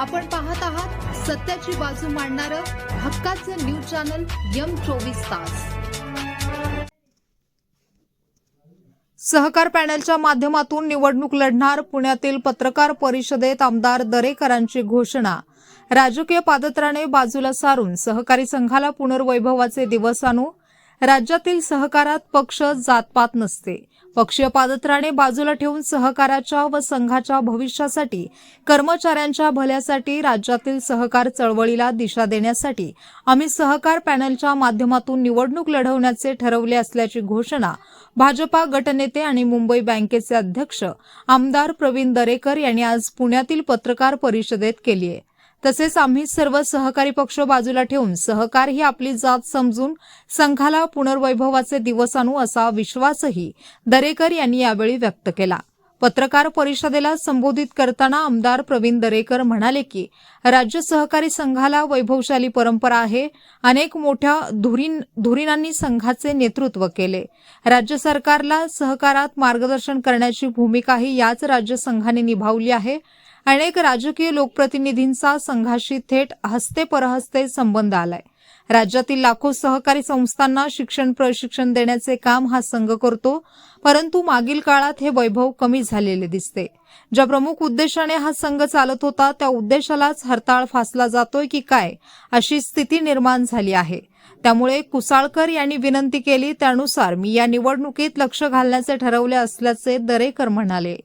आपण पाहत आहात सत्याची बाजू मांडणारं हक्काचं न्यूज चॅनल यम चोवीस तास. सहकार पॅनलच्या माध्यमातून निवडणूक लढणार पुण्यातील पत्रकार परिषदेत आमदार दरेकरांची घोषणा. राजकीय पादत्राने बाजूला सारून सहकारी संघाला पुनर्वैभवाचे दिवस आणू राज्यातील सहकारात पक्ष जातपात नसते. पक्षीय पादत्राणे बाजूला ठेवून सहकाराच्या व संघाच्या भविष्यासाठी कर्मचाऱ्यांच्या भल्यासाठी राज्यातील सहकार चळवळीला दिशा देण्यासाठी आम्ही सहकार पॅनलच्या माध्यमातून निवडणूक लढवण्याचे ठरवले असल्याची घोषणा भाजपा गटनेते आणि मुंबई बँकेचे अध्यक्ष आमदार प्रवीण दरेकर यांनी आज पुण्यातील पत्रकार परिषदेत केली आहे. तसेच आम्ही सर्व सहकारी पक्ष बाजूला ठेवून सहकार ही आपली जात समजून संघाला पुनर्वैभवाचे दिवस आणू असा विश्वासही दरेकर यांनी यावेळी व्यक्त केला. पत्रकार परिषदेला संबोधित करताना आमदार प्रवीण दरेकर म्हणाले की राज्य सहकारी संघाला वैभवशाली परंपरा आहे. अनेक मोठ्या धुरीन धुरीणांनी संघाचे नेतृत्व केले. राज्य सरकारला सहकारात मार्गदर्शन करण्याची भूमिकाही याच राज्य संघाने निभावली आहे. अनेक राजकीय लोकप्रतिनिधींचा संघाशी थेट हस्ते परहस्ते संबंध आलाय. राज्यातील लाखो सहकारी संस्थांना शिक्षण प्रशिक्षण देण्याचे काम हा संघ करतो परंतु मागील काळात हे वैभव कमी झालेले दिसते. ज्या प्रमुख उद्देशाने हा संघ चालत होता त्या उद्देशालाच हरताळ फासला जातोय की काय अशी स्थिती निर्माण झाली आहे. त्यामुळे कुसाळकर यांनी विनंती केली त्यानुसार मी या निवडणुकीत लक्ष घालण्याचे ठरवले असल्याचे दरेकर म्हणाले.